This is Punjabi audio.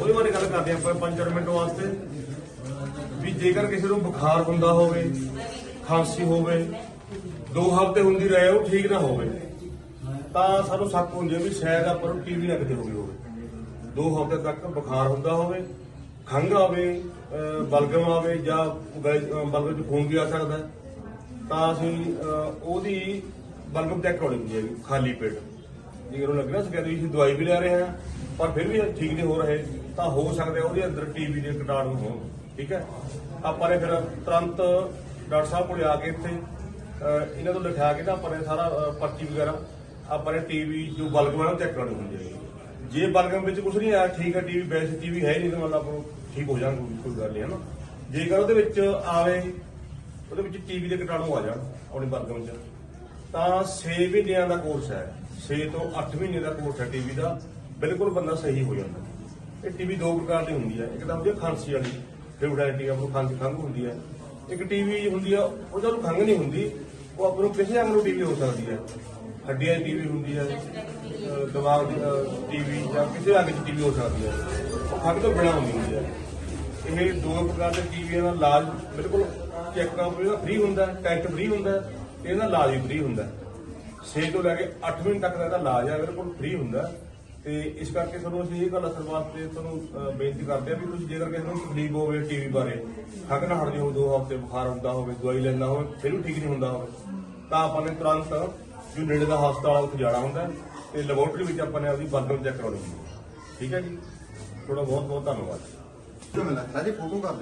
ਉਹਦੇ ਬਾਰੇ ਗੱਲ ਕਰਦੇ ਆਪਾਂ 5 ਮਿੰਟ ਵਾਸਤੇ। ਵੀ ਜੇਕਰ ਕਿਸੇ ਨੂੰ ਬੁਖਾਰ ਹੁੰਦਾ ਹੋਵੇ, ਖਾਂਸੀ ਹੋਵੇ, ਦੋ ਹਫ਼ਤੇ ਹੁੰਦੀ ਰਹੇ, ਉਹ ਠੀਕ ਨਾ ਹੋਵੇ, ਤਾਂ ਸਾਨੂੰ ਸ਼ੱਕ ਹੁੰਦੀ ਹੈ ਵੀ ਸ਼ਾਇਦ ਆਪਾਂ ਨੂੰ ਟੀਵੀ ਨਾ ਕਿਤੇ ਹੋ ਹੋਵੇ ਦੋ ਹਫ਼ਤੇ ਤੱਕ ਬੁਖਾਰ ਹੁੰਦਾ ਹੋਵੇ, ਖੰਘ ਆਵੇ ਬਲਗਮ ਆਵੇ ਜਾਂ ਗਲੇ- ਬਲਗਮ ਚ ਖੂਨ ਵੀ ਆ ਸਕਦਾ ਤਾਂ ਅਸੀਂ ਉਹਦੀ ਬਲਗਮ ਚੈੱਕ ਕਰਾਉਣੀ ਹੁੰਦੀ ਹੈ ਖਾਲੀ ਪੇਟ। ਜੇਕਰ ਉਹਨੂੰ ਲੱਗਣਾ ਸਕਿਆ ਵੀ ਅਸੀਂ ਦਵਾਈ ਵੀ ਲੈ ਰਹੇ ਹਾਂ। ਪਰ ਫਿਰ ਵੀ ਠੀਕ ਨਹੀਂ ਹੋ ਰਹੇ, ਤਾਂ ਹੋ ਸਕਦਾ ਉਹਦੇ ਅੰਦਰ ਟੀਬੀ ਦੇ ਕੀਟਾਣੂ ਹੋਣ ਠੀਕ ਹੈ? ਆਪਾਂ ਨੇ ਫਿਰ ਤੁਰੰਤ ਡਾਕਟਰ ਸਾਹਿਬ ਕੋਲ ਆ ਕੇ ਇੱਥੇ ਇਹਨਾਂ ਤੋਂ ਲਿਖਾ ਕੇ ਨਾ ਆਪਾਂ ਨੇ ਸਾਰਾ ਪਰਚੀ ਵਗੈਰਾ, ਆਪਾਂ ਨੇ ਟੀਵੀ ਜੋ ਬਲਗਮ ਹੈ ਉਹ ਚੈੱਕ ਕਰਾਉਣੀ ਹੁੰਦੀ ਹੈ। ਜੇ ਬਲਗਮ ਵਿੱਚ ਕੁਝ ਨਹੀਂ ਆਇਆ, ਠੀਕ ਹੈ ਟੀਵੀ ਵੈਸੇ ਟੀਵੀ ਹੈ ਹੀ ਨਹੀਂ, ਤਾਂ ਮਤਲਬ ਆਪਾਂ ਨੂੰ ਠੀਕ ਹੋ ਜਾਣਗੇ ਕੋਈ ਗੱਲ ਨਹੀਂ ਹੈ ਨਾ ਜੇਕਰ ਉਹਦੇ ਵਿੱਚ ਆਵੇ, ਉਹਦੇ ਵਿੱਚ ਟੀਵੀ ਦੇ ਕੀਟਾਣੂ ਆ ਜਾਣ, ਆਪਣੀ ਬਲਗਮ 'ਚ ਤਾਂ 6 ਮਹੀਨਿਆਂ ਦਾ ਕੋਰਸ ਹੈ। 6 ਤੋਂ 8 ਮਹੀਨੇ ਦਾ ਕੋਰਸ ਹੈ ਟੀਵੀ ਦਾ। ਬਿਲਕੁਲ ਬੰਦਾ ਸਹੀ ਹੋ ਜਾਂਦਾ। ਇਹ ਟੀਵੀ ਦੋ ਪ੍ਰਕਾਰ ਦੀ ਹੁੰਦੀ ਹੈ, ਇੱਕ ਤਾਂ ਹੁੰਦੀ ਹੈ ਖਾਂਸੀ ਵਾਲੀ ਫਿਊਡੈਲਿਟੀ ਆਪ ਨੂੰ ਖਾਂਸੀ ਖੰਘ ਹੁੰਦੀ ਹੈ। ਇੱਕ ਟੀਵੀ ਹੁੰਦੀ ਆ ਉਹ ਜਦੋਂ ਖੰਘ ਨਹੀਂ ਹੁੰਦੀ, ਉਹ ਆਪਾਂ ਨੂੰ ਕਿਸੇ ਅੰਗ ਨੂੰ ਟੀਵੀ ਹੋ ਸਕਦੀ ਹੈ। ਹੱਡੀਆਂ ਦੀ ਟੀਵੀ ਹੁੰਦੀ ਹੈ, ਅਹ ਦਿਮਾਗ ਦੀ ਟੀਵੀ ਜਾਂ ਕਿਸੇ ਅੰਗ 'ਚ ਟੀਵੀ ਹੋ ਸਕਦੀ ਹੈ। ਉਹ ਖੰਘ ਤੋਂ ਬਿਨਾਂ ਹੁੰਦੀ ਹੁੰਦੀ ਹੈ। ਇਹ ਦੋ ਪ੍ਰਕਾਰ ਦੇ ਟੀਵੀਆਂ ਦਾ ਇਲਾਜ ਬਿਲਕੁਲ ਚੈੱਕਅਪ ਇਹਦਾ ਫ੍ਰੀ ਹੁੰਦਾ ਟੈਸਟ ਫ੍ਰੀ ਹੁੰਦਾ ਤੇ ਇਹਦਾ ਇਲਾਜ ਵੀ ਫ੍ਰੀ ਹੁੰਦਾ 6 ਤੋਂ ਲੈ ਕੇ 8 ਮਹੀਨੇ ਤੱਕ ਦਾ ਇਹਦਾ ਇਲਾਜ ਹੈ, ਬਿਲਕੁਲ ਫ੍ਰੀ ਹੁੰਦਾ ਤੇ ਇਸ ਕਰਕੇ ਤੁਹਾਨੂੰ ਅਸੀਂ ਇਹ ਗੱਲ ਅਸਰ ਵਾਸਤੇ ਤੁਹਾਨੂੰ ਬੇਨਤੀ ਕਰਦੇ ਆ ਵੀ ਤੁਸੀਂ ਜੇਕਰ ਕਿਸੇ ਨੂੰ ਤਕਲੀਫ ਹੋਵੇ ਟੀਵੀ ਬਾਰੇ ਖੰਘ ਨਾ ਹਟ ਜਾਓ, ਦੋ ਹਫ਼ਤੇ ਬੁਖਾਰ ਹੁੰਦਾ ਹੋਵੇ, ਦਵਾਈ ਲੈਂਦਾ ਹੋਵੇ, ਫਿਰ ਵੀ ਠੀਕ ਨਹੀਂ ਹੁੰਦਾ ਹੋਵੇ, ਤਾਂ ਆਪਾਂ ਨੇ ਤੁਰੰਤ ਜੋ ਨੇੜੇ ਦਾ ਹਸਪਤਾਲ ਉੱਥੇ ਜਾਣਾ ਹੁੰਦਾ ਹੈ ਤੇ ਲੈਬੋਰਟਰੀ ਵਿੱਚ ਆਪਾਂ ਨੇ ਆਪਦੀ ਬਲਗਮ ਚੈੱਕ ਕਰਾਉਣੀ ਹੁੰਦੀ ਹੈ। ਠੀਕ ਹੈ ਜੀ? ਤੁਹਾਡਾ ਬਹੁਤ ਬਹੁਤ ਧੰਨਵਾਦ। ਜੋ ਮਿਲਦਾ ਸਾਡੀ ਫੋਟੋ ਕਰ